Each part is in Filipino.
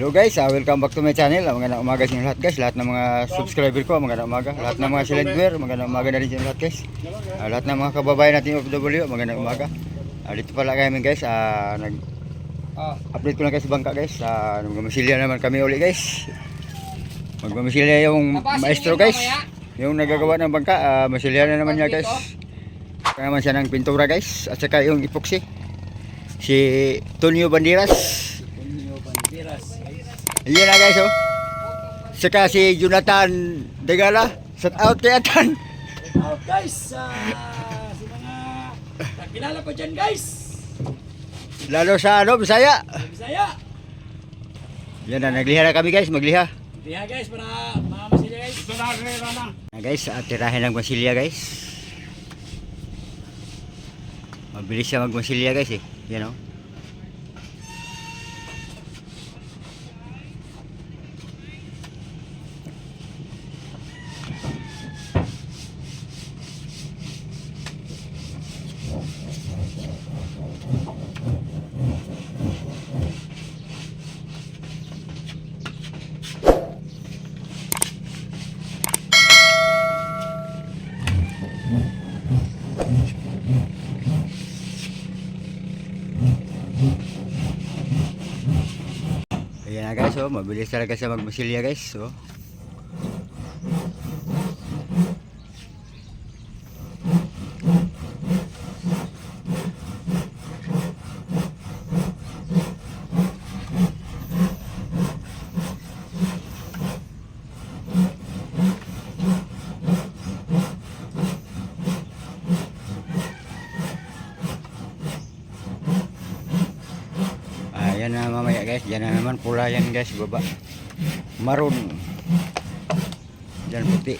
Hello guys, ah, welcome back to my channel. Ah, Magandang umaga sa inyo lahat guys. Lahat ng mga subscriber ko, magandang umaga. Lahat ng mga silent viewer, magandang umaga na rin sa inyo lahat guys. Ah, lahat ng mga kababayan natin OFW, magandang umaga. Ah, dito pala kami guys, ah, nag update ko lang guys sa bangka guys. Ah, magmamasilya naman kami uli guys. Magmamasilya yung maestro guys. Yung nagagawa ng bangka, ah, masilya na naman niya guys. Kaya naman siya ng pintura guys. At saka yung epoxy. Si Tonio Banderas. Ayan na guys oh. Saka si Jonathan Degala. Shout out kay Atan. Oh, guys, ah, sa mga kakilala ko dyan guys, Lalo sa ano, Bisaya. sa Bisaya. Yan na, nagliha na kami guys, magliha. Kaya guys, para mamamasila guys. Ito na, ito na. Na guys, at tirahin ng masilya guys. Mabilis siya magmasilya guys eh. Yan oh. Ayan na guys, oh, mabilis talaga siya magmasilya guys. Oh. Ayan na mamaya guys, dyan na naman pula yan guys, baba. Maroon. Dyan puti.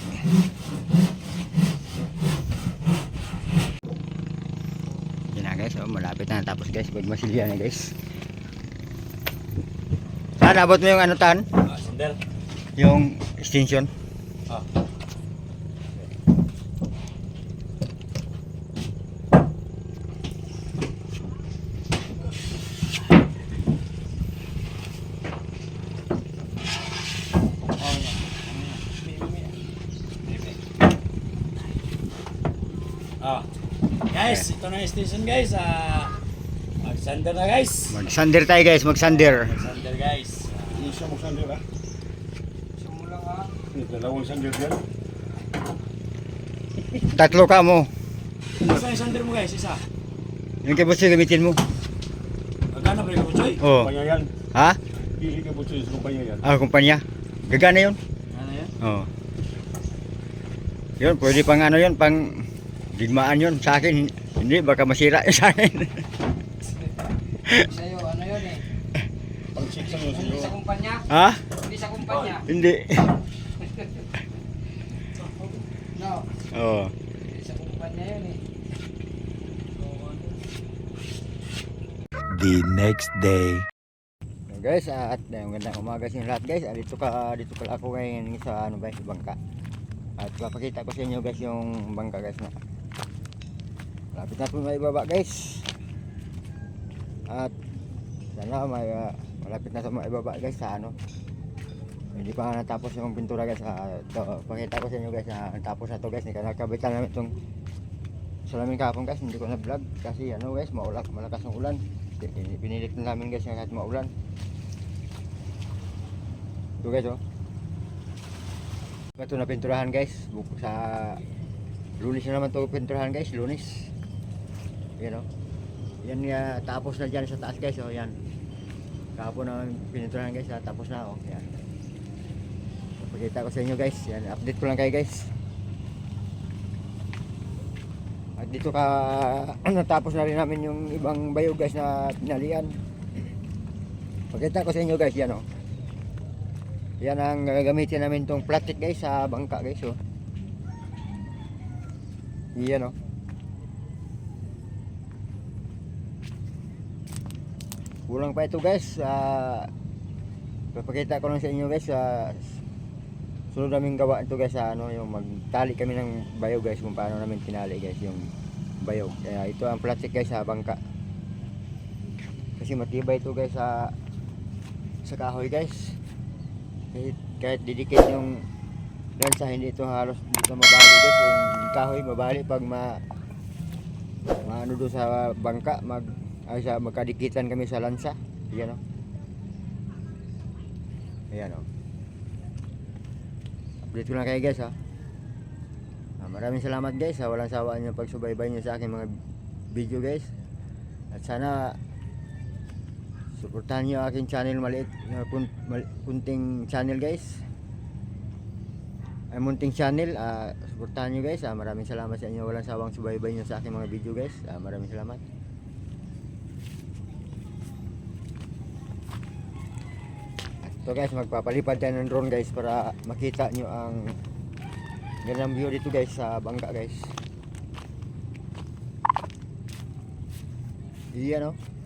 Yan na guys, oh, malapit na tapos guys, magmasilya na guys. Saan abot mo yung ano tan? Ah, sandal. Yung extension. Ah. Ah. Guys, ito na yung station guys. Ah, mag-sander na guys. Mag-sander tayo guys, mag-sander. Mag-sander guys. Ah, Isa mo sandal ah. Sumulang ha. Yung Dalawang sandal yan. Tatlo ka mo. Isa yung sander mo guys, isa. Yung kibutsi gamitin mo. Magkano ba yung kuchoy? Oh. Kumpanya yan. Ha? Pili ka po sa kumpanya yan. Ah, kumpanya. Gagana yun. Ano yan? Oo. Yun, pwede pang ano yun, pang digmaan yun sa akin. Hindi, baka masira yun sa akin. Sa'yo, ano yun eh? Hindi sa kumpanya? ha? Hindi sa kumpanya? Hindi. No, Oo. hindi sa kumpanya yun eh. the next day. So guys, at uh, magandang umaga sa inyo lahat guys. Ah, dito ka dito pala ako ngayon sa ano guys, bangka. At papakita ko sa inyo guys yung bangka guys na. Lapit na po may baba guys. At sana may ah, malapit na sa may baba guys sa ano. Hindi pa natapos yung pintura guys. Ah, ito, pakita ko sa inyo guys na natapos na to guys. Nakabitan namin itong salamin kahapon guys. Hindi ko na vlog kasi ano guys, maulak, malakas ang ulan. Pin- Pinilit na namin guys kahit maulan. Ito guys oh. Ito na pinturahan guys. Sa lunis na naman to pinturahan guys. Lunis. Yan oh. Yan nga tapos na dyan sa taas guys oh. Yan. Kahapon na pininturahan guys. Tapos na oh. Yan. Pakita ko sa inyo guys. Yan. Update ko lang kayo guys. At dito ka natapos na rin namin yung ibang bayo guys na pinalian. Pakita ko sa inyo guys yan oh. Yan ang gagamitin namin tong plastic guys sa bangka guys oh. Yan oh. Kulang pa ito guys. Uh, papakita ko lang sa inyo guys sa sunod namin gawa ito guys sa ano yung magtali kami ng bayog guys kung paano namin tinali guys yung bayog kaya ito ang plastic guys sa bangka kasi matibay ito guys sa sa kahoy guys. Kahit, kahit didikit yung lansa, hindi ito halos dito mabali guys. Yung kahoy mabali pag ma maano doon sa bangka, mag ay sa magkadikitan kami sa lansa. Yan o. Ayan o. Update ko lang kayo guys ha. Ah, maraming salamat guys ha. Walang sawaan yung pagsubaybay nyo sa aking mga video guys. At sana suportahan nyo aking channel maliit kun, mal, kunting channel guys. Ay munting channel, ah, suportahan nyo guys. Ah, maraming salamat sa inyo. Walang sawang subaybay nyo sa aking mga video guys. Ah, maraming salamat. So guys, magpapalipad tayo ng drone guys para makita nyo ang gandang view dito guys sa bangka guys. Iyan oh. And